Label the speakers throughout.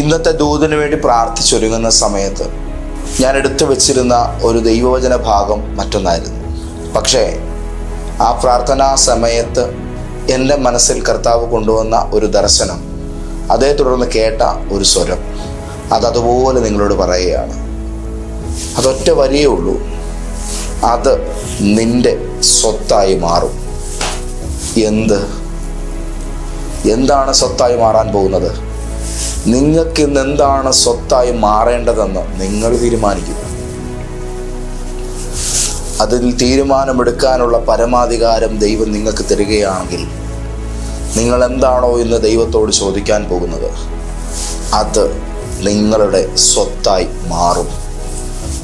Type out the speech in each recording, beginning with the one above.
Speaker 1: ഇന്നത്തെ ദൂതിനു വേണ്ടി പ്രാർത്ഥിച്ചൊരുങ്ങുന്ന സമയത്ത് ഞാൻ എടുത്തു വെച്ചിരുന്ന ഒരു ദൈവവചന ഭാഗം മറ്റൊന്നായിരുന്നു. പക്ഷേ ആ പ്രാർത്ഥനാ സമയത്ത് എന്റെ മനസ്സിൽ കർത്താവ് കൊണ്ടുവന്ന ഒരു ദർശനം അതേ തുടർന്ന് കേട്ട ഒരു സ്വരം അതതുപോലെ നിങ്ങളോട് പറയുകയാണ്. അതൊറ്റ വരിയേ ഉള്ളൂ. അത് നിന്റെ സ്വത്തായി മാറും. എന്ത്? എന്താണ് സ്വത്തായി മാറാൻ പോകുന്നത്? നിങ്ങൾക്ക് ഇന്ന് എന്താണ് സ്വത്തായി മാറേണ്ടതെന്ന് നിങ്ങൾ തീരുമാനിക്കും. അതിൽ തീരുമാനമെടുക്കാനുള്ള പരമാധികാരം ദൈവം നിങ്ങൾക്ക് തരികയാണെങ്കിൽ നിങ്ങൾ എന്താണോ ഇന്ന് ദൈവത്തോട് ചോദിക്കാൻ പോകുന്നത്. അത് നിങ്ങളുടെ സ്വത്തായി മാറും.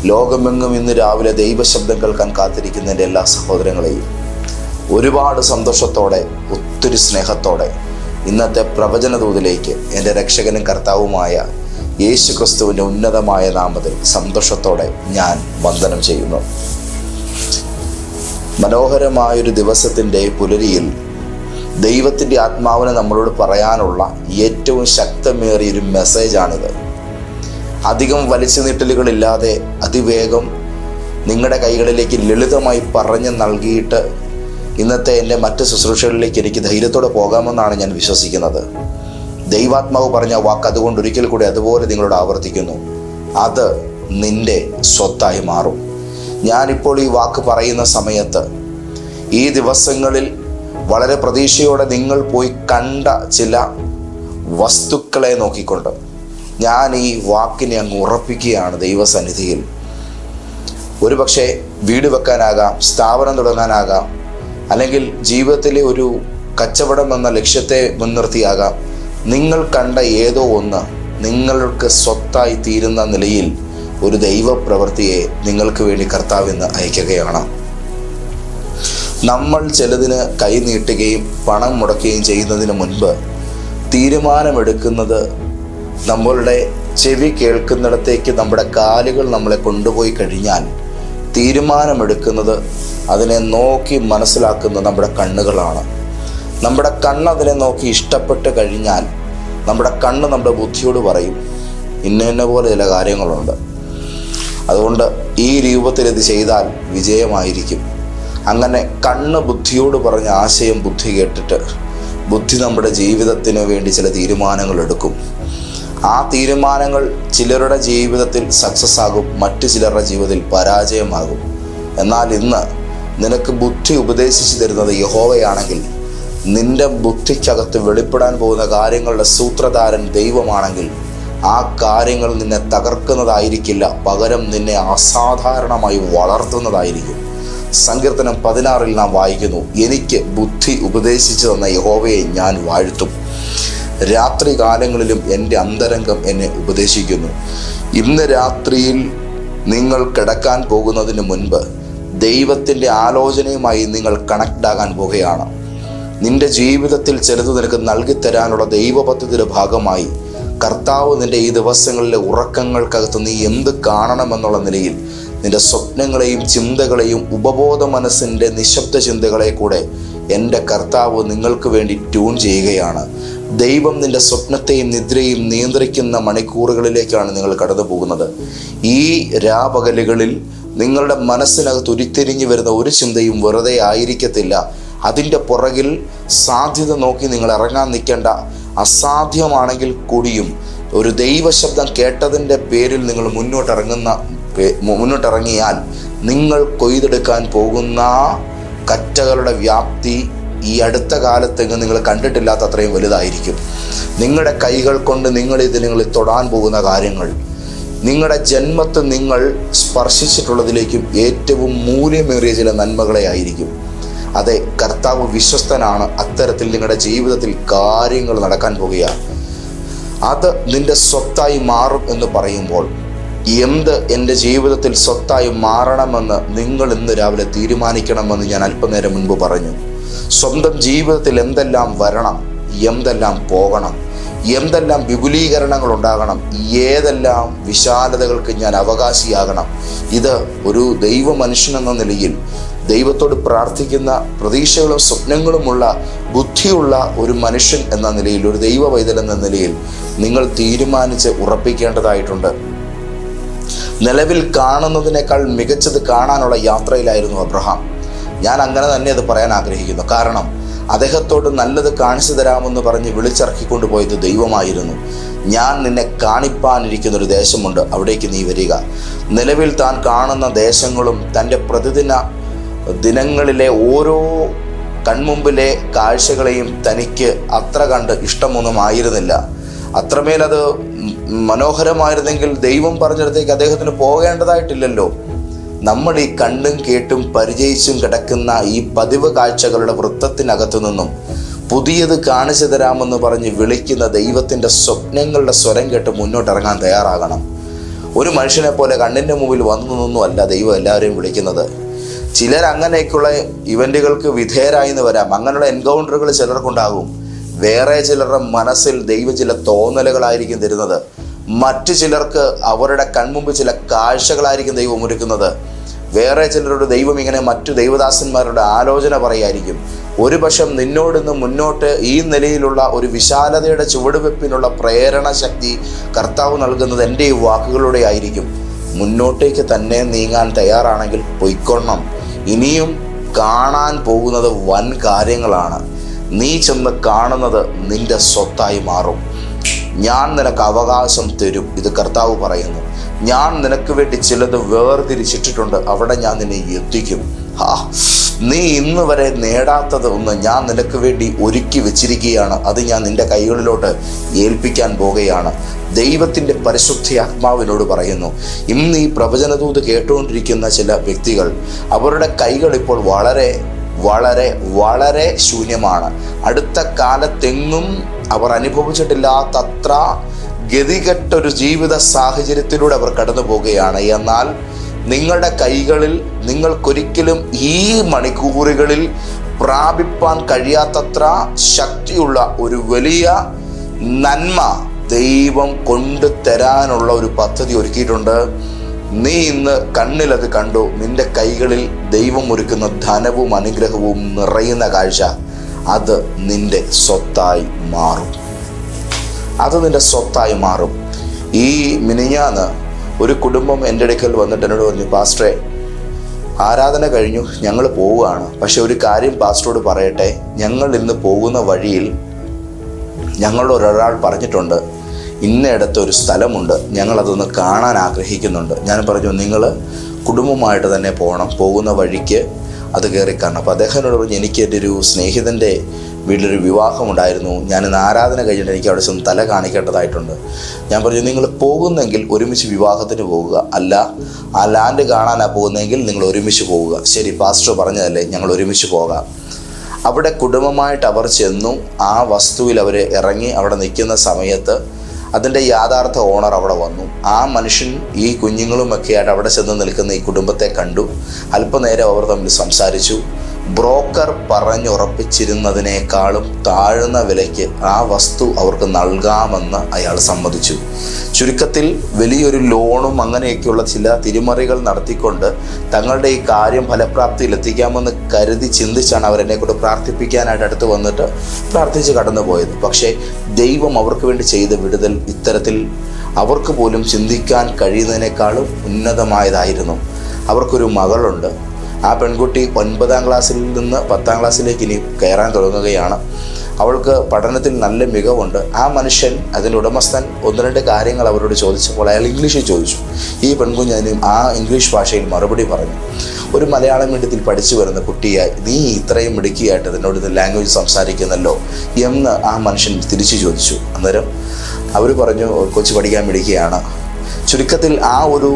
Speaker 1: ലോകമെങ്ങും ഇന്ന് രാവിലെ ദൈവശബ്ദം കേൾക്കാൻ കാത്തിരിക്കുന്നതിന്റെ എല്ലാ സഹോദരങ്ങളെയും ഒരുപാട് സന്തോഷത്തോടെ ഒത്തിരി സ്നേഹത്തോടെ ഇന്നത്തെ പ്രവചന ദൂതിലേക്ക് എന്റെ രക്ഷകനും കർത്താവുമായ യേശു ക്രിസ്തുവിന്റെ ഉന്നതമായ നാമത്തിൽ സന്തോഷത്തോടെ ഞാൻ വന്ദനം ചെയ്യുന്നു. മനോഹരമായൊരു ദിവസത്തിന്റെ പുലരിയിൽ ദൈവത്തിന്റെ ആത്മാവിനെ നമ്മളോട് പറയാനുള്ള ഏറ്റവും ശക്തമേറിയ ശക്തമേറിയൊരു മെസ്സേജാണിത്. അധികം വലിച്ചു നീട്ടലുകളില്ലാതെ അതിവേഗം നിങ്ങളുടെ കൈകളിലേക്ക് ലളിതമായി പറഞ്ഞു നൽകിയിട്ട് ഇന്നത്തെ എന്റെ മറ്റ് ശുശ്രൂഷകളിലേക്ക് എനിക്ക് ധൈര്യത്തോടെ പോകാമെന്നാണ് ഞാൻ വിശ്വസിക്കുന്നത്. ദൈവാത്മാവ് പറഞ്ഞ വാക്ക് അതുകൊണ്ട് ഒരിക്കൽ കൂടി അതുപോലെ നിങ്ങളോട് ആവർത്തിക്കുന്നു. അത് നിന്റെ സ്വത്തായി മാറും. ഞാനിപ്പോൾ ഈ വാക്ക് പറയുന്ന സമയത്ത് ഈ ദിവസങ്ങളിൽ വളരെ പ്രതീക്ഷയോടെ നിങ്ങൾ പോയി കണ്ട ചില വസ്തുക്കളെ നോക്കിക്കൊണ്ട് ഞാൻ ഈ വാക്കിനെ അങ്ങ് ഉറപ്പിക്കുകയാണ് ദൈവസന്നിധിയിൽ. ഒരുപക്ഷെ വീട് വെക്കാനാകാം സ്ഥാപനം തുടങ്ങാനാകാം അല്ലെങ്കിൽ ജീവിതത്തിലെ ഒരു കച്ചവടം എന്ന ലക്ഷ്യത്തെ മുൻനിർത്തിയാകാം. നിങ്ങൾ കണ്ട ഏതോ ഒന്ന് നിങ്ങൾക്ക് സ്വത്തായി തീരുന്ന നിലയിൽ ഒരു ദൈവപ്രവൃത്തിയെ നിങ്ങൾക്ക് വേണ്ടി കർത്താവ് ഇന്ന് അയക്കുകയാണ്. നമ്മൾ ചിലതിന് കൈനീട്ടുകയും പണം മുടക്കുകയും ചെയ്യുന്നതിന് മുൻപ് തീരുമാനമെടുക്കുന്നത് നമ്മളുടെ ചെവി കേൾക്കുന്നിടത്തേക്ക് നമ്മുടെ കാലുകൾ നമ്മളെ കൊണ്ടുപോയി കഴിഞ്ഞാൽ തീരുമാനമെടുക്കുന്നത് അതിനെ നോക്കി മനസ്സിലാക്കുന്ന നമ്മുടെ കണ്ണുകളാണ്. നമ്മുടെ കണ്ണ് അതിനെ നോക്കി ഇഷ്ടപ്പെട്ട് കഴിഞ്ഞാൽ നമ്മുടെ കണ്ണ് നമ്മുടെ ബുദ്ധിയോട് പറയും. ഇന്ന ഇന്ന പോലെ ചില കാര്യങ്ങളുണ്ട്. അതുകൊണ്ട് ഈ രൂപത്തിൽ ഇത് ചെയ്താൽ വിജയമായിരിക്കും. അങ്ങനെ കണ്ണ് ബുദ്ധിയോട് പറഞ്ഞ ആശയം ബുദ്ധി കേട്ടിട്ട് ബുദ്ധി നമ്മുടെ ജീവിതത്തിന് വേണ്ടി ചില തീരുമാനങ്ങൾ എടുക്കും. ആ തീരുമാനങ്ങൾ ചിലരുടെ ജീവിതത്തിൽ സക്സസ് ആകും മറ്റു ചിലരുടെ ജീവിതത്തിൽ പരാജയമാകും. എന്നാൽ ഇന്ന് നിനക്ക് ബുദ്ധി ഉപദേശിച്ചു തരുന്നത് യഹോവയാണെങ്കിൽ നിന്റെ ബുദ്ധിക്കകത്ത് വെളിപ്പെടാൻ പോകുന്ന കാര്യങ്ങളുടെ സൂത്രധാരൻ ദൈവമാണെങ്കിൽ ആ കാര്യങ്ങൾ നിന്നെ തകർക്കുന്നതായിരിക്കില്ല പകരം നിന്നെ അസാധാരണമായി വളർത്തുന്നതായിരിക്കും. സങ്കീർത്തനം പതിനാറിൽ നാം വായിക്കുന്നു എനിക്ക് ബുദ്ധി ഉപദേശിച്ചു തന്ന യഹോവയെ ഞാൻ വാഴ്ത്തും. രാത്രി കാലങ്ങളിലും എന്റെ അന്തരംഗം എന്നെ ഉപദേശിക്കുന്നു. ഇന്ന് രാത്രിയിൽ നിങ്ങൾ കിടക്കാൻ പോകുന്നതിന് മുൻപ് ദൈവത്തിന്റെ ആലോചനയുമായി നിങ്ങൾ കണക്ട് ആകാൻ പോകുകയാണ് നിന്റെ ജീവിതത്തിൽ ചിലത് നിനക്ക് നൽകിത്തരാനുള്ള ദൈവപദ്ധതിയുടെ ഭാഗമായി കർത്താവ് നിന്റെ ഈ ദിവസങ്ങളിലെ ഉറക്കങ്ങൾക്കകത്ത് നീ എന്ത് കാണണമെന്നുള്ള നിലയിൽ നിന്റെ സ്വപ്നങ്ങളെയും ചിന്തകളെയും ഉപബോധ മനസ്സിന്റെ നിശബ്ദ ചിന്തകളെ കൂടെ എന്റെ കർത്താവ് നിങ്ങൾക്ക് വേണ്ടി ട്യൂൺ ചെയ്യുകയാണ്. ദൈവം നിന്റെ സ്വപ്നത്തെയും നിദ്രയും നിയന്ത്രിക്കുന്ന മണിക്കൂറുകളിലേക്കാണ് നിങ്ങൾ കടന്നു പോകുന്നത്. ഈ രാപകലുകളിൽ നിങ്ങളുടെ മനസ്സിനകത്ത് ഉരുത്തിരിഞ്ഞു വരുന്ന ഒരു ചിന്തയും വെറുതെ ആയിരിക്കത്തില്ല. അതിന്റെ പുറകിൽ സാധ്യത നോക്കി നിങ്ങൾ ഇറങ്ങാൻ നിൽക്കേണ്ട അസാധ്യമാണെങ്കിൽ കൂടിയും ഒരു ദൈവശബ്ദം കേട്ടതിന്റെ പേരിൽ നിങ്ങൾ മുന്നോട്ടിറങ്ങുന്ന മുന്നോട്ടിറങ്ങിയാൽ നിങ്ങൾ കൊയ്തെടുക്കാൻ പോകുന്ന കറ്റകളുടെ വ്യാപ്തി ഈ അടുത്ത കാലത്തെങ്ങ് നിങ്ങൾ കണ്ടിട്ടില്ലാത്ത അത്രയും വലുതായിരിക്കും. നിങ്ങളുടെ കൈകൾ കൊണ്ട് നിങ്ങൾ ഇത് നിങ്ങൾ തൊടാൻ പോകുന്ന കാര്യങ്ങൾ നിങ്ങളുടെ ജന്മത്ത് നിങ്ങൾ സ്പർശിച്ചിട്ടുള്ളതിലേക്കും ഏറ്റവും മൂല്യമേറിയ ചില നന്മകളെ ആയിരിക്കും. അതെ കർത്താവ് വിശ്വസ്തനാണ്. അത്തരത്തിൽ നിങ്ങളുടെ ജീവിതത്തിൽ കാര്യങ്ങൾ നടക്കാൻ പോകുകയാണ് അത് നിന്റെ സ്വത്തായി മാറും എന്ന് പറയുമ്പോൾ എന്ത് എന്റെ ജീവിതത്തിൽ സ്വത്തായി മാറണമെന്ന് നിങ്ങൾ ഇന്ന് രാവിലെ തീരുമാനിക്കണമെന്ന് ഞാൻ അല്പനേരം മുൻപ് പറഞ്ഞു. സ്വന്തം ജീവിതത്തിൽ എന്തെല്ലാം വരണം എന്തെല്ലാം പോകണം എന്തെല്ലാം വിപുലീകരണങ്ങൾ ഉണ്ടാകണം ഏതെല്ലാം വിശാലതകൾക്ക് ഞാൻ അവകാശിയാകണം ഇത് ഒരു ദൈവ മനുഷ്യനെന്ന നിലയിൽ ദൈവത്തോട് പ്രാർത്ഥിക്കുന്ന പ്രതീക്ഷകളും സ്വപ്നങ്ങളുമുള്ള ബുദ്ധിയുള്ള ഒരു മനുഷ്യൻ എന്ന നിലയിൽ ഒരു ദൈവ വൈതൽ എന്ന നിലയിൽ നിങ്ങൾ തീരുമാനിച്ച് ഉറപ്പിക്കേണ്ടതായിട്ടുണ്ട്. നിലവിൽ കാണുന്നതിനേക്കാൾ മികച്ചത് കാണാനുള്ള യാത്രയിലായിരുന്നു അബ്രഹാം. ഞാൻ അങ്ങനെ തന്നെ അത് പറയാൻ ആഗ്രഹിക്കുന്നു. കാരണം അദ്ദേഹത്തോട് നല്ലത് കാണിച്ചു തരാമെന്ന് പറഞ്ഞ് വിളിച്ചിറക്കിക്കൊണ്ട് പോയത് ദൈവമായിരുന്നു. ഞാൻ നിന്നെ കാണിപ്പാനിരിക്കുന്ന ഒരു ദേശമുണ്ട് അവിടേക്ക് നീ വരിക. നിലവിൽ താൻ കാണുന്ന ദേശങ്ങളും തന്റെ പ്രതിദിന ദിനങ്ങളിലെ ഓരോ കൺമുമ്പിലെ കാഴ്ചകളെയും തനിക്ക് അത്ര കണ്ട് ഇഷ്ടമൊന്നും ആയിരുന്നില്ല. അത്രമേൽ അത് മനോഹരമായിരുന്നെങ്കിൽ ദൈവം പറഞ്ഞിടത്തേക്ക് അദ്ദേഹത്തിന് പോകേണ്ടതായിട്ടില്ലല്ലോ. നമ്മൾ ഈ കണ്ടും കേട്ടും പരിചയിച്ചും കിടക്കുന്ന ഈ പതിവ് കാഴ്ചകളുടെ വൃത്തത്തിനകത്തു നിന്നും പുതിയത് കാണിച്ചു തരാമെന്ന് പറഞ്ഞ് വിളിക്കുന്ന ദൈവത്തിന്റെ സ്വപ്നങ്ങളുടെ സ്വരം കേട്ട് മുന്നോട്ടിറങ്ങാൻ തയ്യാറാകണം. ഒരു മനുഷ്യനെ പോലെ കണ്ണിന്റെ മുമ്പിൽ വന്നു നിന്നൊന്നുമല്ല ദൈവം എല്ലാവരെയും വിളിക്കുന്നത്. ചിലർ അങ്ങനെയൊക്കെയുള്ള ഇവന്റുകൾക്ക് വിധേയരായി എന്ന് വരാം. അങ്ങനെയുള്ള എൻകൗണ്ടറുകൾ ചിലർക്കുണ്ടാകും. വേറെ ചിലരുടെ മനസ്സിൽ ദൈവം ചില തോന്നലുകളായിരിക്കും തരുന്നത്. മറ്റു ചിലർക്ക് അവരുടെ കൺമുമ്പ് ചില കാഴ്ചകളായിരിക്കും ദൈവം ഒരുക്കുന്നത്. വേറെ ചിലരോട് ദൈവം ഇങ്ങനെ മറ്റു ദൈവദാസന്മാരുടെ ആലോചന പറയായിരിക്കും. ഒരു പക്ഷം നിന്നോടിന്ന് മുന്നോട്ട് ഈ നിലയിലുള്ള ഒരു വിശാലതയുടെ ചുവടുവെപ്പിനുള്ള പ്രേരണ ശക്തി കർത്താവ് നൽകുന്നത് എന്റെ ഈ വാക്കുകളുടെ ആയിരിക്കും. മുന്നോട്ടേക്ക് തന്നെ നീങ്ങാൻ തയ്യാറാണെങ്കിൽ പൊയ്ക്കൊള്ളണം. ഇനിയും കാണാൻ പോകുന്നത് വൻ കാര്യങ്ങളാണ്. നീ ചെന്ന് കാണുന്നത് നിന്റെ സ്വത്തായി മാറും. ഞാൻ നിനക്ക് അവകാശം തരും ഇത് കർത്താവ് പറയുന്നു. ഞാൻ നിനക്ക് വേണ്ടി ചിലത് വേർതിരിച്ചിട്ടിട്ടുണ്ട് അവിടെ ഞാൻ നിന്നെ എത്തിക്കും. ഹാ നീ ഇന്ന് വരെ നേടാത്തത് ഒന്ന് ഞാൻ നിനക്ക് വേണ്ടി ഒരുക്കി വെച്ചിരിക്കുകയാണ്. അത് ഞാൻ നിന്റെ കൈകളിലോട്ട് ഏൽപ്പിക്കാൻ പോകുകയാണ് ദൈവത്തിന്റെ പരിശുദ്ധ ആത്മാവിനോട് പറയുന്നു. ഇന്ന് ഈ പ്രവചനദൂത് കേട്ടുകൊണ്ടിരിക്കുന്ന ചില വ്യക്തികൾ അവരുടെ കൈകൾ ഇപ്പോൾ വളരെ വളരെ വളരെ ശൂന്യമാണ്. അടുത്ത കാലത്തെങ്ങും അവർ അനുഭവിച്ചിട്ടില്ലാത്തത്ര ഗതികെട്ടൊരു ജീവിത സാഹചര്യത്തിലൂടെ അവർ കടന്നു പോവുകയാണ്. എന്നാൽ നിങ്ങളുടെ കൈകളിൽ നിങ്ങൾക്കൊരിക്കലും ഈ മണിക്കൂറുകളിൽ പ്രാപിപ്പാൻ കഴിയാത്തത്ര ശക്തിയുള്ള ഒരു വലിയ നന്മ ദൈവം കൊണ്ടു തരാനുള്ള ഒരു പദ്ധതി ഒരുക്കിയിട്ടുണ്ട്. നീ ഇന്ന് കണ്ണിലത് കണ്ടു. നിന്റെ കൈകളിൽ ദൈവം ഒരുക്കുന്ന ധനവും അനുഗ്രഹവും നിറയുന്ന കാഴ്ച. അത് നിന്റെ സ്വത്തായി മാറും. അത് നിന്റെ സ്വത്തായി മാറും. ഈ മിനിഞ്ഞാന്ന് ഒരു കുടുംബം എന്റെ അടുക്കൽ വന്നിട്ട് എന്നോട് പറഞ്ഞു പാസ്റ്ററെ ആരാധന കഴിഞ്ഞു ഞങ്ങൾ പോവുകയാണ്. പക്ഷെ ഒരു കാര്യം പാസ്റ്ററോട് പറയട്ടെ ഞങ്ങൾ ഇന്ന് പോകുന്ന വഴിയിൽ ഞങ്ങളുടെ ഒരാൾ പറഞ്ഞിട്ടുണ്ട്. ഇന്നയിടത്ത് ഒരു സ്ഥലമുണ്ട്. ഞങ്ങളതൊന്ന് കാണാൻ ആഗ്രഹിക്കുന്നുണ്ട്. ഞാൻ പറഞ്ഞു നിങ്ങൾ കുടുംബമായിട്ട് തന്നെ പോകണം. പോകുന്ന വഴിക്ക് അത് കയറി കാണണം. അപ്പോൾ അദ്ദേഹത്തിനോട് പറഞ്ഞു എനിക്ക് എന്റെ ഒരു സ്നേഹിതന്റെ വീട്ടിലൊരു വിവാഹമുണ്ടായിരുന്നു. ഞാൻ ഇന്ന് ആരാധന കഴിഞ്ഞിട്ട് എനിക്ക് അവിടെ ചെന്ന് തല കാണിക്കേണ്ടതായിട്ടുണ്ട്. ഞാൻ പറഞ്ഞു നിങ്ങൾ പോകുന്നെങ്കിൽ ഒരുമിച്ച് വിവാഹത്തിന് പോവുക അല്ല ആ ലാൻഡ് കാണാനാണ് പോകുന്നതെങ്കിൽ നിങ്ങൾ ഒരുമിച്ച് പോവുക ശരി പാസ്റ്റർ പറഞ്ഞതല്ലേ ഞങ്ങൾ ഒരുമിച്ച് പോകാം. അവിടെ കുടുംബമായിട്ട് അവർ ചെന്നു. ആ വസ്തുവിൽ അവർ ഇറങ്ങി അവിടെ നിൽക്കുന്ന സമയത്ത് അതിന്റെ യാഥാർത്ഥ്യ ഓണർ അവിടെ വന്നു. ആ മനുഷ്യൻ ഈ കുഞ്ഞുങ്ങളുമൊക്കെയായിട്ട് അവിടെ ചെന്ന് നിൽക്കുന്ന ഈ കുടുംബത്തെ കണ്ടു. അല്പനേരം അവർ തമ്മിൽ സംസാരിച്ചു. ബ്രോക്കർ പറഞ്ഞുറപ്പിച്ചിരുന്നതിനേക്കാളും താഴ്ന്ന വിലയ്ക്ക് ആ വസ്തു അവർക്ക് നൽകാമെന്ന് അയാൾ സമ്മതിച്ചു. ചുരുക്കത്തിൽ വലിയൊരു ലോണും അങ്ങനെയൊക്കെയുള്ള ചില തിരിമറികൾ നടത്തിക്കൊണ്ട് തങ്ങളുടെ ഈ കാര്യം ഫലപ്രാപ്തിയിൽ എത്തിക്കാമെന്ന് കരുതി ചിന്തിച്ചാണ് അവരെന്നെ കൊണ്ട് പ്രാർത്ഥിപ്പിക്കാനായിട്ട് അടുത്ത് വന്നിട്ട് പ്രാർത്ഥിച്ച് കടന്നു പോയത് പക്ഷേ ദൈവം അവർക്ക് വേണ്ടി ചെയ്ത വിടുതൽ ഇത്തരത്തിൽ അവർക്ക് പോലും ചിന്തിക്കാൻ കഴിയുന്നതിനേക്കാളും ഉന്നതമായതായിരുന്നു. അവർക്കൊരു മകളുണ്ട്. ആ പെൺകുട്ടി ഒൻപതാം ക്ലാസ്സിൽ നിന്ന് പത്താം ക്ലാസ്സിലേക്ക് ഇനി കയറാൻ തുടങ്ങുകയാണ്. അവൾക്ക് പഠനത്തിൽ നല്ല മികവുണ്ട്. ആ മനുഷ്യൻ അതിന്റെ ഉടമസ്ഥൻ. ഒന്ന് രണ്ട് കാര്യങ്ങൾ അവരോട് ചോദിച്ചപ്പോൾ അയാൾ ഇംഗ്ലീഷിൽ ചോദിച്ചു. ഈ പെൺകുഞ്ഞ് അതിന് ആ ഇംഗ്ലീഷ് ഭാഷയിൽ മറുപടി പറഞ്ഞു. ഒരു മലയാളം മീഡിയത്തിൽ പഠിച്ചു വരുന്ന കുട്ടിയായി നീ ഇത്രയും മിടുക്കിയായിട്ട് അതിനോട് ഇത് ലാംഗ്വേജ് സംസാരിക്കുന്നല്ലോ എന്ന് ആ മനുഷ്യൻ തിരിച്ചു ചോദിച്ചു. അന്നേരം അവർ പറഞ്ഞു കൊച്ചു പഠിക്കാൻ മിടുക്കിയാണ്. ചുരുക്കത്തിൽ ആ ഒരു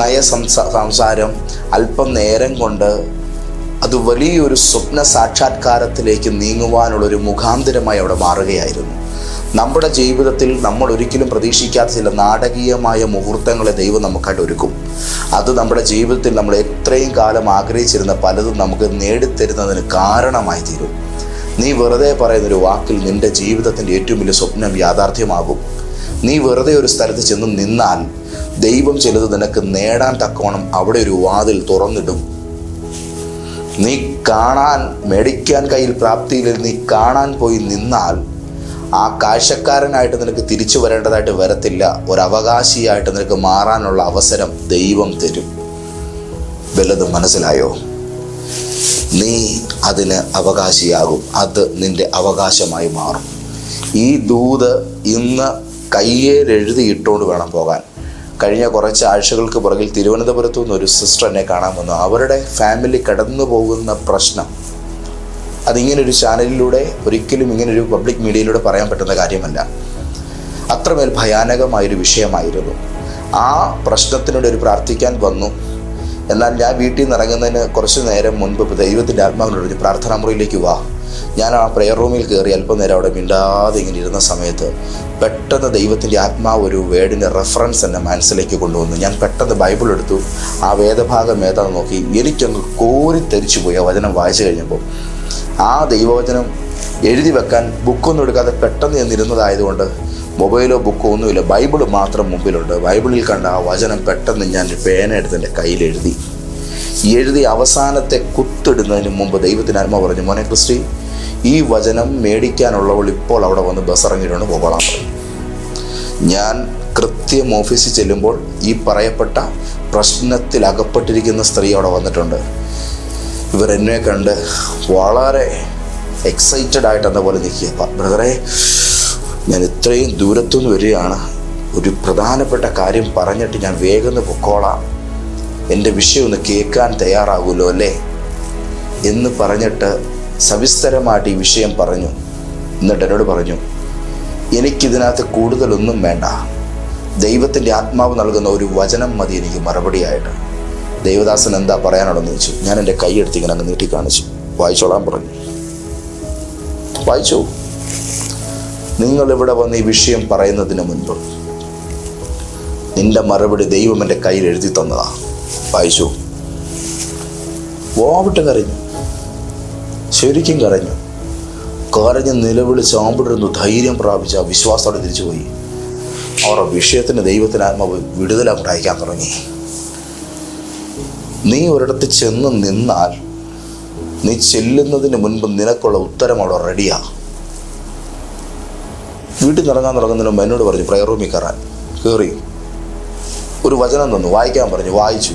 Speaker 1: നയ സംസാരം അല്പം നേരം കൊണ്ട് അത് വലിയൊരു സ്വപ്ന സാക്ഷാത്കാരത്തിലേക്ക് നീങ്ങുവാനുള്ള ഒരു മുഖാന്തരമായി അവിടെ മാറുകയായിരുന്നു. നമ്മുടെ ജീവിതത്തിൽ നമ്മൾ ഒരിക്കലും പ്രതീക്ഷിക്കാത്ത ചില നാടകീയമായ മുഹൂർത്തങ്ങളെ ദൈവം നമുക്കായിട്ട് ഒരുക്കും. അത് നമ്മുടെ ജീവിതത്തിൽ നമ്മൾ എത്രയും കാലം ആഗ്രഹിച്ചിരുന്ന പലതും നമുക്ക് നേടിത്തരുന്നതിന് കാരണമായി തീരും. നീ വെറുതെ പറയുന്നൊരു വാക്കിൽ നിന്റെ ജീവിതത്തിന്റെ ഏറ്റവും വലിയ സ്വപ്നം യാഥാർത്ഥ്യമാകും. നീ വെറുതെ ഒരു സ്ഥലത്ത് ചെന്ന് നിന്നാൽ ദൈവം ചിലത് നിനക്ക് നേടാൻ തക്കവണ്ണം അവിടെ ഒരു വാതിൽ തുറന്നിടും. നീ കാണാൻ മേടിക്കാൻ കയ്യിൽ പ്രാപ്തിയിൽ നീ കാണാൻ പോയി നിന്നാൽ ആ കാഴ്ചക്കാരനായിട്ട് നിനക്ക് തിരിച്ചു വരേണ്ടതായിട്ട് വരത്തില്ല. ഒരവകാശിയായിട്ട് നിനക്ക് മാറാനുള്ള അവസരം ദൈവം തരും. വല്ലതും മനസ്സിലായോ? നീ അതിന് അവകാശിയാകും. അത് നിന്റെ അവകാശമായി മാറും. ഈ ദൂത് ഇന്ന് കയ്യേൽ എഴുതിയിട്ടുകൊണ്ട് വേണം പോകാൻ. കഴിഞ്ഞ കുറച്ച് ആഴ്ചകൾക്ക് പുറകിൽ തിരുവനന്തപുരത്തു നിന്ന് ഒരു സിസ്റ്റർ എന്നെ കാണാൻ വന്നു. അവരുടെ ഫാമിലി കടന്നു പോകുന്ന പ്രശ്നം അതിങ്ങനൊരു ചാനലിലൂടെ ഒരിക്കലും ഇങ്ങനൊരു പബ്ലിക് മീഡിയയിലൂടെ പറയാൻ പറ്റുന്ന കാര്യമല്ല. അത്രമേൽ ഭയാനകമായൊരു വിഷയമായിരുന്നു. ആ പ്രശ്നത്തിനോട് ഒരു പ്രാർത്ഥിക്കാൻ വന്നു. എന്നാൽ ഞാൻ വീട്ടിൽ നിന്ന് ഇറങ്ങുന്നതിന് കുറച്ച് നേരം മുൻപ് ദൈവത്തിന്റെ ആത്മാവിനോട് ഒരു പ്രാർത്ഥനാ മുറിയിലേക്ക് വാ. ഞാൻ ആ പ്രെയർ റൂമിൽ കയറി അല്പം നേരം അവിടെ മിണ്ടാതെ ഇങ്ങനെ ഇരുന്ന സമയത്ത് പെട്ടെന്ന് ദൈവത്തിന്റെ ആത്മാവ് ഒരു വേർഡിന്റെ റെഫറൻസ് എന്നെ മനസ്സിലേക്ക് കൊണ്ടുവന്നു. ഞാൻ പെട്ടെന്ന് ബൈബിൾ എടുത്തു. ആ വേദഭാഗം ഏതാന്ന് നോക്കി. എനിക്കങ്ങ് കോരിത്തരിച്ചു പോയി ആ വചനം വായിച്ചു കഴിഞ്ഞപ്പോൾ. ആ ദൈവവചനം എഴുതി വെക്കാൻ ബുക്കൊന്നും എടുക്കാതെ പെട്ടെന്ന് ചെന്നിരുന്നതായതുകൊണ്ട് മൊബൈലോ ബുക്കോ ഒന്നുമില്ല. ബൈബിൾ മാത്രം മുമ്പിലുണ്ട്. ബൈബിളിൽ കണ്ട ആ വചനം പെട്ടെന്ന് ഞാൻ പേന എടുത്ത് എന്റെ കയ്യിൽ എഴുതി. എഴുതി അവസാനത്തെ കുത്തിടുന്നതിന് മുമ്പ് ദൈവത്തിന് അമ്മ പറഞ്ഞു മോനെ ക്രിസ്റ്റി ഈ വചനം മേടിക്കാനുള്ളവൾ ഇപ്പോൾ അവിടെ വന്ന് ബസ് ഇറങ്ങിയിട്ടുണ്ട് പറഞ്ഞു ഞാൻ കൃത്യം ഓഫീസിൽ ചെല്ലുമ്പോൾ ഈ പറയപ്പെട്ട പ്രശ്നത്തിൽ അകപ്പെട്ടിരിക്കുന്ന സ്ത്രീ അവിടെ വന്നിട്ടുണ്ട്. ഇവർ എന്നെ കണ്ട് വളരെ എക്സൈറ്റഡ് ആയിട്ട് എന്ന പോലെ നിൽക്കുക. ബ്രദറെ ഞാൻ ഇത്രയും ദൂരത്തുനിന്ന് വരികയാണ്. ഒരു പ്രധാനപ്പെട്ട കാര്യം പറഞ്ഞിട്ട് ഞാൻ വേഗം പൊക്കോളാം. എന്റെ വിഷയം ഒന്ന് കേൾക്കാൻ തയ്യാറാകുമല്ലോ അല്ലേ? എന്ന് പറഞ്ഞിട്ട് സവിസ്തരമായിട്ട് ഈ വിഷയം പറഞ്ഞു. എന്നിട്ട് എന്നോട് പറഞ്ഞു എനിക്കിതിനകത്ത് കൂടുതലൊന്നും വേണ്ട. ദൈവത്തിന്റെ ആത്മാവ് നൽകുന്ന ഒരു വചനം മതി എനിക്ക് മറുപടിയായിട്ട്. ദേവദാസൻ എന്താ പറയാനുള്ളതെന്ന് ചോദിച്ചു. ഞാൻ എന്റെ കൈ എടുത്ത് ഇങ്ങനെ അങ്ങ് നീട്ടി കാണിച്ചു. വായിച്ചോളാൻ പറഞ്ഞു. വായിച്ചു. നിങ്ങൾ ഇവിടെ വന്ന് ഈ വിഷയം പറയുന്നതിന് മുൻപ് നിന്റെ മറുപടി ദൈവം എന്റെ കയ്യിൽ എഴുതി തന്നതാ. വായിച്ചു. വോവിട്ട് കരഞ്ഞു. ശരിക്കും കരഞ്ഞു. കരഞ്ഞ് നിലവിളിച്ച് ആമ്പിടുന്നു ധൈര്യം പ്രാപിച്ച വിശ്വാസത്തോടെ തിരിച്ചുപോയി. അവരുടെ വിഷയത്തിന് ദൈവത്തിന് ആത്മാവ് വിടുതൽ അങ്ങോട്ട് അയക്കാൻ തുടങ്ങി. നീ ഒരിടത്ത് ചെന്ന് നിന്നാൽ നീ ചെല്ലുന്നതിന് മുൻപ് നിനക്കുള്ള ഉത്തരം അവിടെ റെഡിയാ. വീട്ടിൽ നിന്ന് ഇറങ്ങാൻ തുടങ്ങുന്നതിന് മുമ്പ് എന്നോട് പറഞ്ഞു പ്രയർ റൂമിൽ കയറാൻ. കയറി ഒരു വചനം തന്നു വായിക്കാൻ പറഞ്ഞു വായിച്ചു.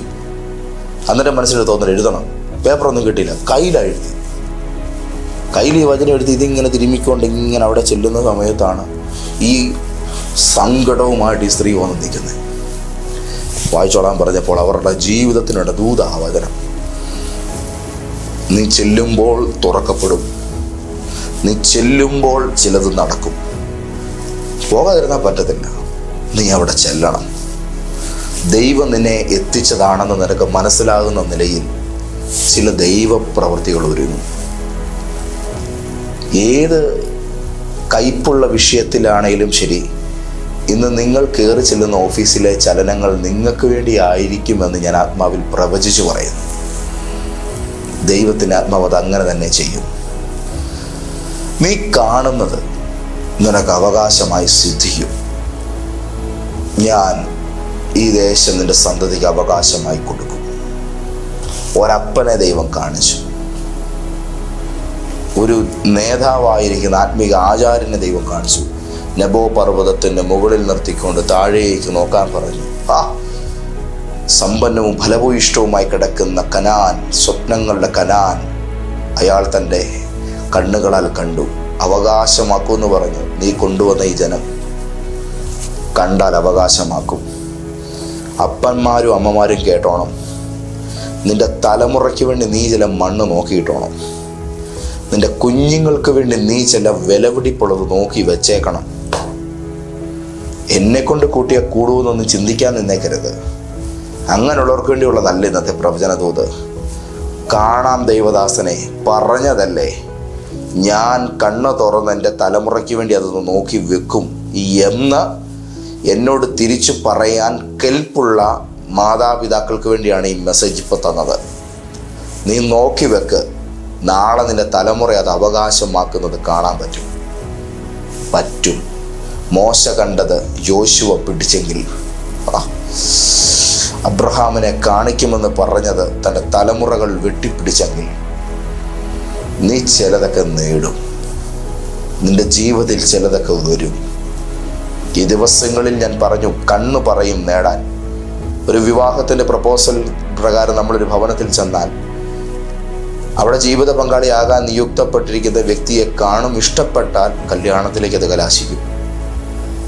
Speaker 1: അന്നേരം മനസ്സിൽ തോന്നൽ എഴുതണം. പേപ്പറൊന്നും കിട്ടിയില്ല കയ്യിലാണ് എഴുതി. കയ്യിൽ ഈ വചനം എടുത്ത് ഇതിങ്ങനെ തിരുമ്മിക്കൊണ്ട് ഇങ്ങനെ അവിടെ ചെല്ലുന്ന സമയത്താണ് ഈ സങ്കടവുമായിട്ട് ഈ സ്ത്രീ വന്ന് നിൽക്കുന്നത്. വായിച്ചോളാൻ പറഞ്ഞപ്പോൾ അവരുടെ ജീവിതത്തിനുള്ള ദൂത വചനം. നീ ചെല്ലുമ്പോൾ തുറക്കപ്പെടും. നീ ചെല്ലുമ്പോൾ ചിലത് നടക്കും. പോകാതിരുന്നാൽ പറ്റത്തില്ല. നീ അവിടെ ചെല്ലണം. ദൈവം നിന്നെ എത്തിച്ചതാണെന്ന് നിനക്ക് മനസ്സിലാകുന്ന നിലയിൽ ചില ദൈവപ്രവൃത്തികൾ ഒരുങ്ങും. ഏത് കയ്പുള്ള വിഷയത്തിലാണേലും ശരി ഇന്ന് നിങ്ങൾ കയറി ചെല്ലുന്ന ഓഫീസിലെ ചലനങ്ങൾ നിങ്ങൾക്ക് വേണ്ടി ആയിരിക്കുമെന്ന് ഞാൻ ആത്മാവിൽ പ്രവചിച്ചു പറയുന്നു. ദൈവത്തിന്റെ ആത്മാവ് അത് അങ്ങനെ തന്നെ ചെയ്യും. നീ കാണുന്നത് നിനക്ക് അവകാശമായി സിദ്ധിക്കും. ഞാൻ ഈ ദേശം നിന്റെ സന്തതിക്ക് അവകാശമായി കൊടുക്കും. ഒരപ്പനെ ദൈവം കാണിച്ചു. ഒരു നേതാവായിരിക്കുന്ന ആത്മീക ആചാര്യനെ ദൈവം കാണിച്ചു. നബോ പർവതത്തിന്റെ മുകളിൽ നിർത്തിക്കൊണ്ട് താഴേക്ക് നോക്കാൻ പറഞ്ഞു. ആ സമ്പന്നവും ഫലഭൂയിഷ്ടവുമായി കിടക്കുന്ന കനാൻ സ്വപ്നങ്ങളുടെ കനാൻ അയാൾ തന്റെ കണ്ണുകളാൽ കണ്ടു. അവകാശമാക്കൂ എന്ന് പറഞ്ഞു നീ കൊണ്ടുവന്ന ഈ ജനം കണ്ടാൽ അവകാശമാക്കും. അപ്പന്മാരും അമ്മമാരും കേട്ടോണം. നിന്റെ തലമുറയ്ക്ക് വേണ്ടി നീ ചില മണ്ണ് നോക്കിയിട്ടോണം. നിന്റെ കുഞ്ഞുങ്ങൾക്ക് വേണ്ടി നീ ചില വിലപിടിപ്പുള്ളത് നോക്കി വെച്ചേക്കണം. എന്നെ കൊണ്ട് കൂട്ടിയ കൂടുമെന്നൊന്നും ചിന്തിക്കാൻ നിന്നേക്കരുത്. അങ്ങനെയുള്ളവർക്ക് വേണ്ടിയുള്ളതല്ല ഇന്നത്തെ പ്രവചന തോത് കാണാം ദൈവദാസനെ പറഞ്ഞതല്ലേ? ഞാൻ കണ്ണ് തുറന്ന് എന്റെ തലമുറയ്ക്ക് വേണ്ടി അതൊന്ന് നോക്കി വെക്കും. എന്ന് എന്നോട് തിരിച്ചു പറയാൻ കെൽപ്പുള്ള മാതാപിതാക്കൾക്ക് വേണ്ടിയാണ് ഈ മെസ്സേജ് ഇപ്പോൾ തന്നത്. നീ നോക്കി വെക്ക്. നാളെ നിന്റെ തലമുറ അത് അവകാശമാക്കുന്നത് കാണാൻ പറ്റും. പറ്റും. മോശ കണ്ടത് യോശുവ പിടിച്ചെങ്കിൽ. അബ്രഹാമിനെ കാണിക്കുമെന്ന് പറഞ്ഞത് തന്റെ തലമുറകൾ വെട്ടിപ്പിടിച്ചെങ്കിൽ നീ ചിലതൊക്കെ നേടും. നിന്റെ ജീവിതത്തിൽ ചിലതൊക്കെ വരും. ഈ ദിവസങ്ങളിൽ ഞാൻ പറഞ്ഞു കണ്ണ് പറയും നേടാൻ. ഒരു വിവാഹത്തിന്റെ പ്രപ്പോസൽ പ്രകാരം നമ്മളൊരു ഭവനത്തിൽ ചെന്നാൽ അവിടെ ജീവിത പങ്കാളിയാകാൻ നിയുക്തപ്പെട്ടിരിക്കുന്ന വ്യക്തിയെ കാണും ഇഷ്ടപ്പെട്ടാൽ കല്യാണത്തിലേക്ക് അത് കലാശിക്കും.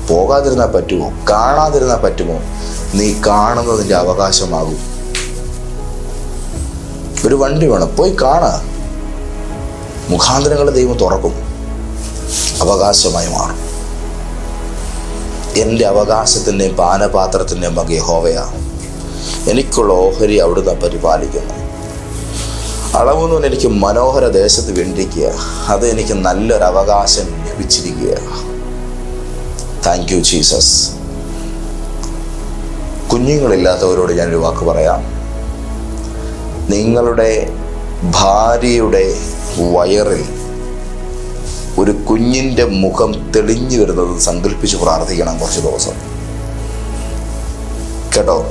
Speaker 1: പോകാതിരുന്നാൽ പറ്റുമോ? കാണാതിരുന്നാൽ പറ്റുമോ? നീ കാണുന്നതിന്റെ അവകാശമാകും. ഒരു വണ്ടി വേണം. പോയി കാണ. മുഖാന്തരങ്ങൾ ദൈവം തുറക്കും. അവകാശമായി മാറും. എന്റെ അവകാശത്തിന്റെയും പാനപാത്രത്തിന്റെയും മകെ ഹോവയാ എനിക്കുള്ള ഓഹരി അവിടുന്ന് പരിപാലിക്കുന്നു. അളവൊന്നും എനിക്ക് മനോഹര ദേശത്ത് വേണ്ടിരിക്കുക അത് എനിക്ക് നല്ലൊരു അവകാശം ലഭിച്ചിരിക്കുക. താങ്ക് യു ജീസസ് കുഞ്ഞുങ്ങളില്ലാത്തവരോട് ഞാനൊരു വാക്ക് പറയാം. നിങ്ങളുടെ ഭാര്യയുടെ വയറിൽ ഒരു കുഞ്ഞിന്റെ മുഖം തെളിഞ്ഞു വരുന്നത് സങ്കല്പിച്ച് പ്രാർത്ഥിക്കണം കുറച്ച് ദിവസം. കേട്ടോ?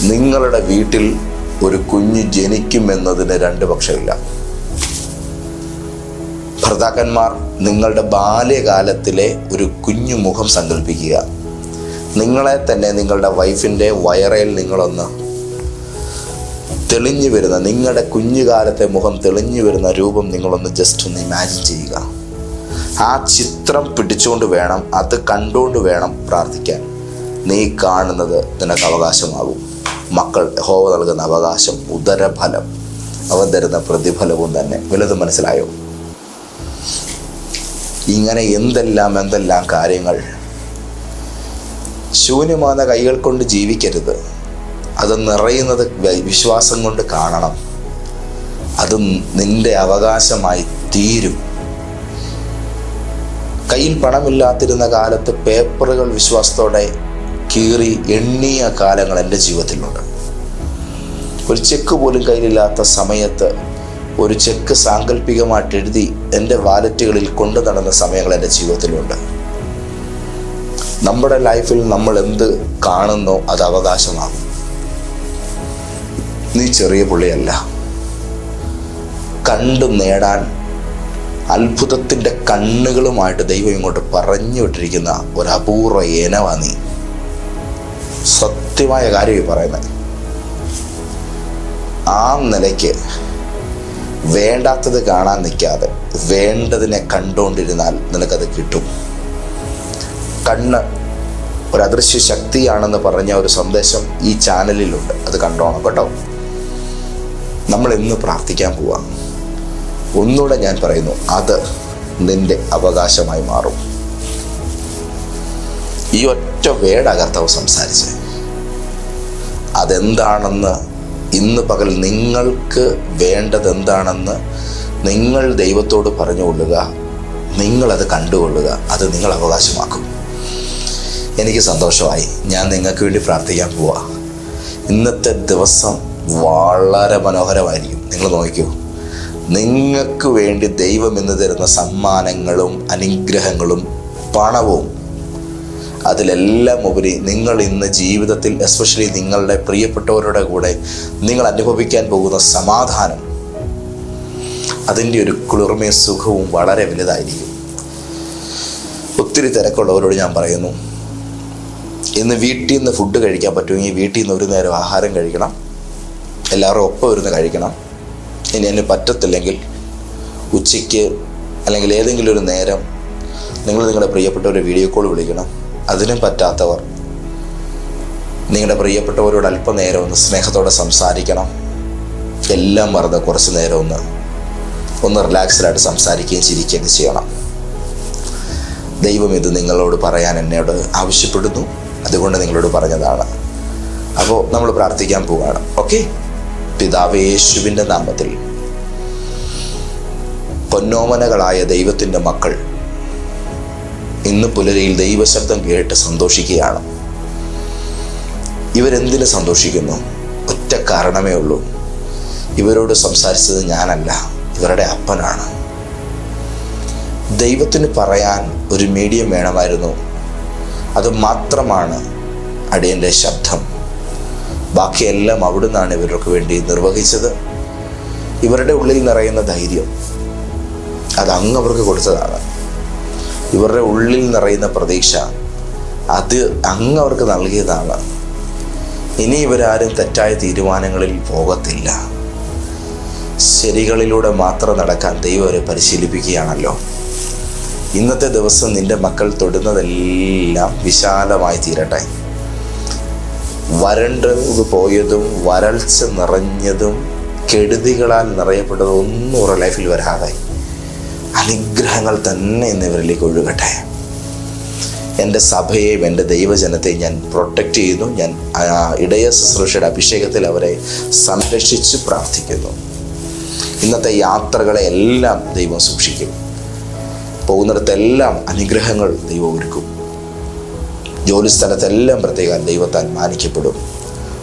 Speaker 1: നിങ്ങളുടെ വീട്ടിൽ ഒരു കുഞ്ഞ് ജനിക്കുമെന്നതിന് രണ്ട് പക്ഷമില്ല ഭർത്താക്കന്മാർ നിങ്ങളുടെ ബാല്യകാലത്തിലെ ഒരു കുഞ്ഞു മുഖം സങ്കല്പിക്കുക നിങ്ങളെ തന്നെ നിങ്ങളുടെ വൈഫിന്റെ വയറയിൽ നിങ്ങളൊന്ന് തെളിഞ്ഞു വരുന്ന നിങ്ങളുടെ കുഞ്ഞുകാലത്തെ മുഖം തെളിഞ്ഞു വരുന്ന രൂപം നിങ്ങളൊന്ന് ജസ്റ്റ് ഒന്ന് ഇമാജിൻ ചെയ്യുക. ആ ചിത്രം പിടിച്ചുകൊണ്ട് വേണം അത് കണ്ടുകൊണ്ട് വേണം പ്രാർത്ഥിക്കാൻ. നീ കാണുന്നത് നിനക്ക് അവകാശമാകും. മക്കൾ ഹോവ നൽകുന്ന അവകാശം ഉദരഫലം അവൻ തരുന്ന പ്രതിഫലവും തന്നെ. വലുത് മനസ്സിലായോ? ഇങ്ങനെ എന്തെല്ലാം എന്തെല്ലാം കാര്യങ്ങൾ ശൂന്യമാകുന്ന കൈകൾ കൊണ്ട് ജീവിക്കരുത്. അത് നിറയുന്നത് വിശ്വാസം കൊണ്ട് കാണണം. അത് നിന്റെ അവകാശമായി തീരും. കയ്യിൽ പണമില്ലാതിരുന്ന കാലത്ത് പേപ്പറുകൾ വിശ്വാസത്തോടെ കീറി എണ്ണിയ കാലങ്ങൾ എന്റെ ജീവിതത്തിലുണ്ട്. ഒരു ചെക്ക് പോലും കയ്യിലില്ലാത്ത സമയത്ത് ഒരു ചെക്ക് സാങ്കല്പികമായിട്ട് എഴുതി എന്റെ വാലറ്റുകളിൽ കൊണ്ടു നടന്ന സമയങ്ങൾ എന്റെ ജീവിതത്തിലുണ്ട്. നമ്മുടെ ലൈഫിൽ നമ്മൾ എന്ത് കാണുന്നു അത് അവകാശമാകും. നീ ചെറിയ പുള്ളിയല്ല. കണ്ടു നേടാൻ അത്ഭുതത്തിന്റെ കണ്ണുകളുമായിട്ട് ദൈവം ഇങ്ങോട്ട് പറഞ്ഞു വിട്ടിരിക്കുന്ന ഒരു അപൂർവ ഏനവാ നീ. സത്യമായ കാര്യം ഈ പറയുന്നത്. ആ നിലയ്ക്ക് വേണ്ടാത്തത് കാണാൻ നിൽക്കാതെ വേണ്ടതിനെ കണ്ടുകൊണ്ടിരുന്നാൽ നിനക്കത് കിട്ടും. കണ്ണ് ഒരു അദൃശ്യ ശക്തിയാണെന്ന് പറഞ്ഞ ഒരു സന്ദേശം ഈ ചാനലിലുണ്ട്. അത് കണ്ടോണം കേട്ടോ. നമ്മൾ ഇന്ന് പ്രാർത്ഥിക്കാൻ പോവാം. ഒന്നുകൂടെ ഞാൻ പറയുന്നു അത് നിന്റെ അവകാശമായി മാറും. ഈ ഒറ്റ വേടാ കർത്താവ് സംസാരിച്ച്. അതെന്താണെന്ന് ഇന്ന് പകൽ നിങ്ങൾക്ക് വേണ്ടത് എന്താണെന്ന് നിങ്ങൾ ദൈവത്തോട് പറഞ്ഞുകൊള്ളുക നിങ്ങളത് കണ്ടുകൊള്ളുക അത് നിങ്ങൾ അവകാശമാക്കും. എനിക്ക് സന്തോഷമായി. ഞാൻ നിങ്ങൾക്ക് വേണ്ടി പ്രാർത്ഥിക്കാൻ പോവാ. ഇന്നത്തെ ദിവസം വളരെ മനോഹരമായിരിക്കും. നിങ്ങൾ നോക്കിക്കൂ. നിങ്ങൾക്ക് വേണ്ടി ദൈവം ഇന്ന് തരുന്ന സമ്മാനങ്ങളും അനുഗ്രഹങ്ങളും പണവും അതിലെല്ലാം ഉപരി നിങ്ങൾ ഇന്ന് ജീവിതത്തിൽ എസ്പെഷ്യലി നിങ്ങളുടെ പ്രിയപ്പെട്ടവരുടെ കൂടെ നിങ്ങൾ അനുഭവിക്കാൻ പോകുന്ന സമാധാനം അതിന്റെ ഒരു കുളിർമയും സുഖവും വളരെ വലുതായിരിക്കും. ഒത്തിരി തിരക്കുള്ളവരോട് ഞാൻ പറയുന്നു ഇന്ന് വീട്ടിൽ നിന്ന് ഫുഡ് കഴിക്കാൻ പറ്റുമെങ്കിൽ വീട്ടിൽ നിന്ന് ഒരു നേരം ആഹാരം കഴിക്കണം എല്ലാവരും ഒപ്പം ഇരുന്ന് കഴിക്കണം. ഇനി അതിന് പറ്റത്തില്ലെങ്കിൽ ഉച്ചയ്ക്ക് അല്ലെങ്കിൽ ഏതെങ്കിലും ഒരു നേരം നിങ്ങൾ നിങ്ങളുടെ പ്രിയപ്പെട്ടവരെ വീഡിയോ കോൾ വിളിക്കണം. അതിനും പറ്റാത്തവർ. നിങ്ങളുടെ പ്രിയപ്പെട്ടവരോട് അല്പനേരം ഒന്ന് സ്നേഹത്തോടെ സംസാരിക്കണം. എല്ലാം മറന്ന് കുറച്ച് നേരം ഒന്ന് ഒന്ന് റിലാക്സ്ഡായിട്ട് സംസാരിക്കുകയും ചിരിക്കുകയും ചെയ്യണം. ദൈവം ഇത് നിങ്ങളോട് പറയാൻ എന്നോട് ആവശ്യപ്പെടുന്നു. അതുകൊണ്ട് നിങ്ങളോട് പറഞ്ഞതാണ്. അപ്പോൾ നമ്മൾ പ്രാർത്ഥിക്കാൻ പോവുകയാണ്. ഓക്കെ? പിതാവ് യേശുവിന്റെ നാമത്തിൽ. പൊന്നോമനകളായ ദൈവത്തിന്റെ മക്കൾ ഇന്ന് പുലരിയിൽ ദൈവശബ്ദം കേട്ട് സന്തോഷിക്കുകയാണ്. ഇവരെന്തിനു സന്തോഷിക്കുന്നു? ഒറ്റ കാരണമേ ഉള്ളൂ. ഇവരോട് സംസാരിച്ചത് ഞാനല്ല ഇവരുടെ അപ്പനാണ്. ദൈവത്തിന് പറയാൻ ഒരു മീഡിയം വേണമായിരുന്നു. അത് മാത്രമാണ് അടിയന്റെ ശബ്ദം. ബാക്കിയെല്ലാം അവിടുന്നാണ് ഇവർക്ക് വേണ്ടി നിർവഹിച്ചത്. ഇവരുടെ ഉള്ളിൽ നിറയുന്ന ധൈര്യം. അത് അങ്ങ് അവർക്ക് കൊടുത്തതാണ്. ഇവരുടെ ഉള്ളിൽ നിറയുന്ന പ്രതീക്ഷ അത് അങ്ങ് അവർക്ക് നൽകിയതാണ്. ഇനി ഇവരാരും തെറ്റായ തീരുമാനങ്ങളിൽ പോകത്തില്ല. ശരികളിലൂടെ മാത്രം നടക്കാൻ ദൈവം അവരെ പരിശീലിപ്പിക്കുകയാണല്ലോ. ഇന്നത്തെ ദിവസം നിന്റെ മക്കൾ തൊടുന്നതെല്ലാം വിശാലമായി തീരട്ടെ. വരണ്ട് പോയതും വരൾച്ച നിറഞ്ഞതും കെടുതികളാൽ നിറയപ്പെട്ടതും ഒന്നും അവരുടെ ലൈഫിൽ വരാതെ. അനുഗ്രഹങ്ങൾ തന്നെ എന്നിവരിലേക്ക് ഒഴുകട്ടെ. എന്റെ സഭയെയും എന്റെ ദൈവജനത്തെയും ഞാൻ പ്രൊട്ടക്റ്റ് ചെയ്യുന്നു. ഞാൻ ഇടയ ശുശ്രൂഷയുടെ അഭിഷേകത്തിൽ അവരെ സംരക്ഷിച്ച് പ്രാർത്ഥിക്കുന്നു. ഇന്നത്തെ യാത്രകളെ എല്ലാം ദൈവം സൂക്ഷിക്കും. പോകുന്നിടത്തെല്ലാം അനുഗ്രഹങ്ങൾ ദൈവം ഒരുക്കും. ജോലിസ്ഥലത്തെല്ലാം പ്രത്യേകം ദൈവത്താൽ മാനിക്കപ്പെടും.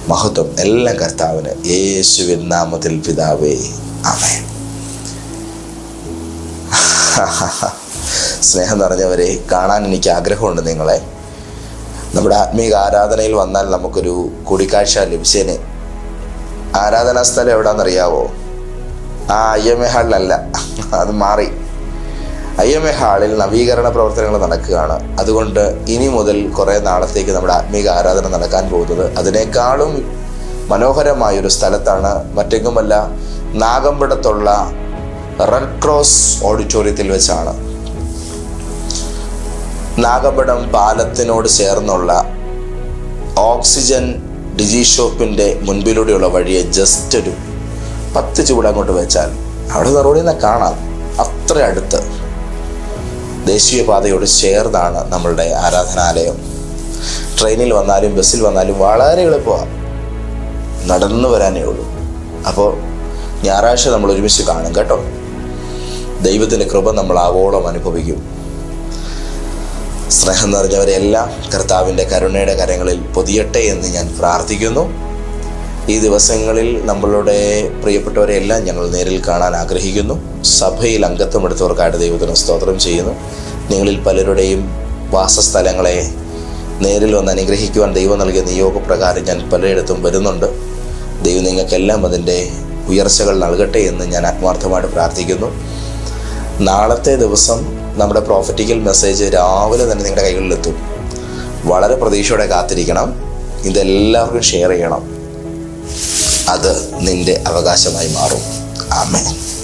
Speaker 1: മഹത്വം എല്ലാം കർത്താവിന്. യേശുവിൻ നാമത്തിൽ പിതാവേ ആമേ സ്നേഹം നിറഞ്ഞവരെ കാണാൻ എനിക്ക് ആഗ്രഹമുണ്ട് നിങ്ങളെ. നമ്മുടെ ആത്മീക ആരാധനയിൽ വന്നാൽ നമുക്കൊരു കൂടിക്കാഴ്ച ലഭിച്ചേനെ. ആരാധനാ സ്ഥലം എവിടാന്നറിയാവോ? ആ ഐ എം എ ഹാളിലല്ല അത് മാറി. ഐ എം എ ഹാളിൽ നവീകരണ പ്രവർത്തനങ്ങൾ നടക്കുകയാണ്. അതുകൊണ്ട് ഇനി മുതൽ കുറേ നാളത്തേക്ക് നമ്മുടെ ആത്മീക ആരാധന നടക്കാൻ പോകുന്നത് അതിനേക്കാളും മനോഹരമായൊരു സ്ഥലത്താണ്. മറ്റെങ്ങുമല്ല നാഗമ്പടത്തുള്ള റെഡ് ക്രോസ് ഓഡിറ്റോറിയത്തിൽ വെച്ചാണ്. നാഗമ്പടം പാലത്തിനോട് ചേർന്നുള്ള ഓക്സിജൻ ഡിജി ഷോപ്പിന്റെ മുൻപിലൂടെയുള്ള വഴിയെ ജസ്റ്റ് ഒരു പത്ത് ചൂട് അങ്ങോട്ട് വെച്ചാൽ അവിടെ റോഡിൽ നിന്ന് കാണാം. അത്ര അടുത്ത്. ദേശീയപാതയോട് ചേർന്നാണ് നമ്മളുടെ ആരാധനാലയം. ട്രെയിനിൽ വന്നാലും ബസ്സിൽ വന്നാലും വളരെ എളുപ്പമാണ് നടന്നു വരാനേ ഉള്ളൂ. അപ്പോൾ ഞായറാഴ്ച നമ്മൾ ഒരുമിച്ച് കാണും കേട്ടോ. ദൈവത്തിന്റെ കൃപ നമ്മൾ ആവോളം അനുഭവിക്കും. സ്നേഹം നിറഞ്ഞവരെല്ലാം കർത്താവിന്റെ കരുണയുടെ കരങ്ങളിൽ പൊതിയട്ടെ എന്ന് ഞാൻ പ്രാർത്ഥിക്കുന്നു. ഈ ദിവസങ്ങളിൽ നമ്മളുടെ പ്രിയപ്പെട്ടവരെയെല്ലാം ഞങ്ങൾ നേരിൽ കാണാൻ ആഗ്രഹിക്കുന്നു. സഭയിൽ അംഗത്വം എടുത്തവർക്കായിട്ട് ദൈവത്തിന് സ്തോത്രം ചെയ്യുന്നു. നിങ്ങളിൽ പലരുടെയും വാസസ്ഥലങ്ങളെ നേരിൽ വന്ന് അനുഗ്രഹിക്കുവാൻ ദൈവം നൽകിയ നിയോഗപ്രകാരം ഞാൻ പലയിടത്തും വരുന്നുണ്ട്. ദൈവം നിങ്ങൾക്കെല്ലാം അതിന്റെ ഉയർച്ചകൾ നൽകട്ടെ എന്ന് ഞാൻ ആത്മാർത്ഥമായിട്ട് പ്രാർത്ഥിക്കുന്നു. നാളത്തെ ദിവസം നമ്മുടെ പ്രോഫറ്റിക്കൽ മെസ്സേജ് രാവിലെ തന്നെ നിങ്ങളുടെ കൈകളിലെത്തും. വളരെ പ്രതീക്ഷയോടെ കാത്തിരിക്കണം. ഇതെല്ലാവർക്കും ഷെയർ ചെയ്യണം. അത് നിന്റെ അവകാശമായി മാറും. ആമേൻ.